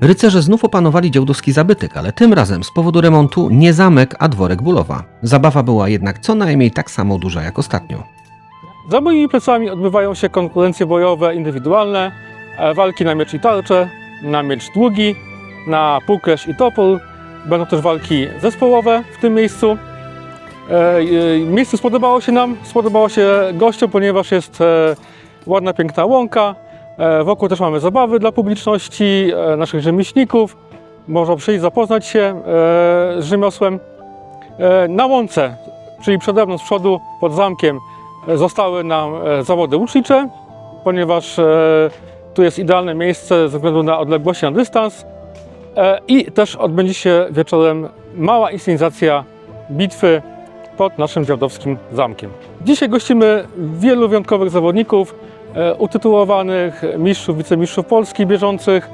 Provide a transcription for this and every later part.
Rycerze znów opanowali działdowski zabytek, ale tym razem z powodu remontu nie zamek, a dworek Bulowa. Zabawa była jednak co najmniej tak samo duża jak ostatnio. Za moimi plecami odbywają się konkurencje bojowe indywidualne, e, walki na miecz i tarczę, na miecz długi, na półkresz i topór. Będą też walki zespołowe w tym miejscu. E, e, Miejsce spodobało się nam, spodobało się gościom, ponieważ jest ładna, piękna łąka. E, Wokół też mamy zabawy dla publiczności, e, naszych rzemieślników. Można przyjść, zapoznać się e, z rzemiosłem. Na łące, czyli przede mną z przodu, pod zamkiem, zostały nam zawody łucznicze, ponieważ tu jest idealne miejsce ze względu na odległości na dystans. I też odbędzie się wieczorem mała inscenizacja bitwy pod naszym dziadowskim zamkiem. Dzisiaj gościmy wielu wyjątkowych zawodników, e, utytułowanych mistrzów, wicemistrzów Polski bieżących.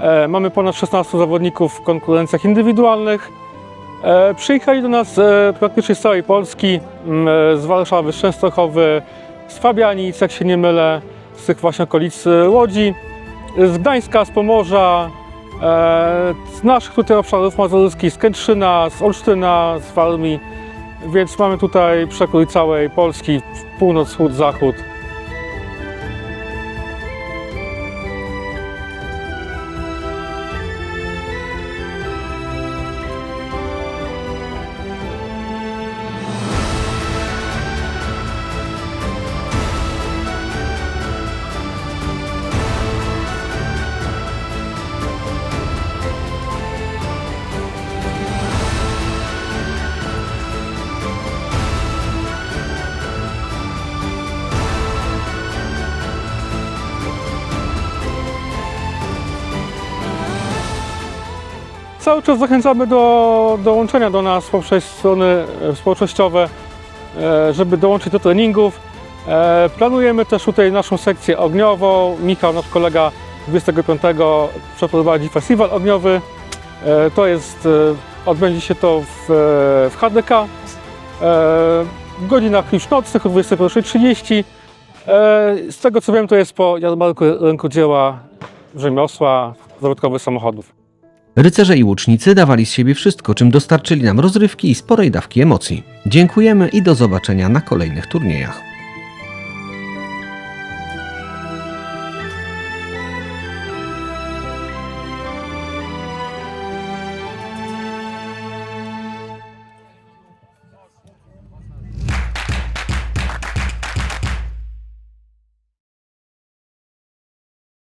E, Mamy ponad 16 zawodników w konkurencjach indywidualnych. E, Przyjechali do nas praktycznie z całej Polski, m, e, z Warszawy, z Częstochowy, z Fabianic, jak się nie mylę, z tych właśnie okolic Łodzi, z Gdańska, z Pomorza, z naszych tutaj obszarów mazurskich, z Kętrzyna, z Olsztyna, z Warmii, więc mamy tutaj przekrój całej Polski, północ, wschód, zachód. Cały czas zachęcamy do dołączenia do nas poprzez strony e, społecznościowe, e, żeby dołączyć do treningów. E, Planujemy też tutaj naszą sekcję ogniową. Michał, nasz kolega, 25 przeprowadzi festiwal ogniowy. To jest, odbędzie się to w, w HDK w godzinach już nocnych o 21.30. E, Z tego co wiem, to jest po jarmarku rękodzieła rzemiosła, zabytkowych samochodów. Rycerze i łucznicy dawali z siebie wszystko, czym dostarczyli nam rozrywki i sporej dawki emocji. Dziękujemy i do zobaczenia na kolejnych turniejach.